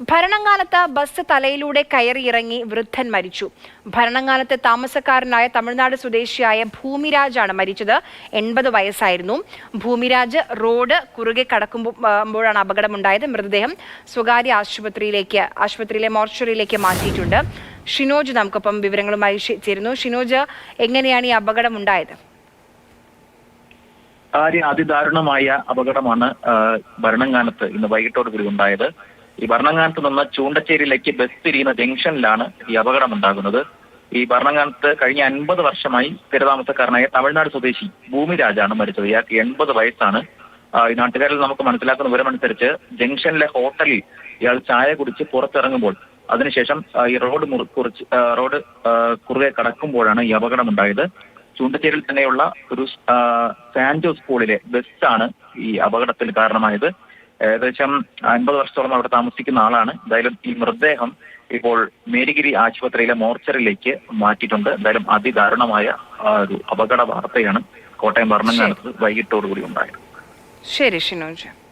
ഭരണങ്ങാലത്ത് bus തലയിലൂടെ കയറിയിറങ്ങി വൃദ്ധൻ മരിച്ചു. ഭരണകാലത്ത് താമസക്കാരനായ തമിഴ്നാട് സ്വദേശിയായ ഭൂമിരാജാണ് മരിച്ചത്. എൺപത് വയസ്സായിരുന്നു. ഭൂമിരാജ് റോഡ് കുറുകെ കടക്കുമ്പോഴാണ് അപകടമുണ്ടായത്. മൃതദേഹം സ്വകാര്യ ആശുപത്രിയിലേക്ക് ആശുപത്രിയിലെ മോർച്ചറിയിലേക്ക് മാറ്റിയിട്ടുണ്ട്. ഷിനോജ് നമുക്കൊപ്പം വിവരങ്ങളുമായി ചേരുന്നു. ഷിനോജ് എങ്ങനെയാണ് ഈ അപകടം ഉണ്ടായത് അതിദാരുണമായ അപകടമാണ് ഭരണകാലത്ത് ഇന്ന് വൈകിട്ടോട് കൂടി ഉണ്ടായത്. ഈ ഭരണങ്ങാനത്ത് നിന്ന് ചൂണ്ടച്ചേരിയിലേക്ക് ബസ് തിരിയുന്ന ജംഗ്ഷനിലാണ് ഈ അപകടം ഉണ്ടാകുന്നത് ഈ ഭരണങ്ങാനത്ത് കഴിഞ്ഞ അൻപത് വർഷമായി സ്ഥിരതാമസക്കാരനായ തമിഴ്നാട് സ്വദേശി ഭൂമിരാജാണ് മരിച്ചത്. ഇയാൾക്ക് എൺപത് വയസ്സാണ്. ഈ നാട്ടുകാരിൽ നമുക്ക് മനസ്സിലാക്കുന്ന വിവരമനുസരിച്ച് ജംഗ്ഷനിലെ ഹോട്ടലിൽ ഇയാൾ ചായ കുടിച്ച് പുറത്തിറങ്ങുമ്പോൾ അതിനുശേഷം ഈ റോഡ് കുറിച്ച് റോഡ് കുറുകെ കടക്കുമ്പോഴാണ് ഈ അപകടം ഉണ്ടായത് ചൂണ്ടച്ചേരിയിൽ തന്നെയുള്ള ഒരു സാൻജോ സ്കൂളിലെ ബസ്സാണ് ഈ അപകടത്തിന് കാരണമായത്. ഏകദേശം അൻപത് വർഷത്തോളം അവിടെ താമസിക്കുന്ന ആളാണ്. എന്തായാലും ഈ മൃതദേഹം ഇപ്പോൾ മേരിഗിരി ആശുപത്രിയിലെ മോർച്ചറിലേക്ക് മാറ്റിയിട്ടുണ്ട്. എന്തായാലും അതിദാരുണമായ ഒരു അപകട വാർത്തയാണ് കോട്ടയം ഭരണങ്ങാനത്ത് വൈകിട്ടോടുകൂടി ഉണ്ടായത്. ശരി ഷിനോജ്.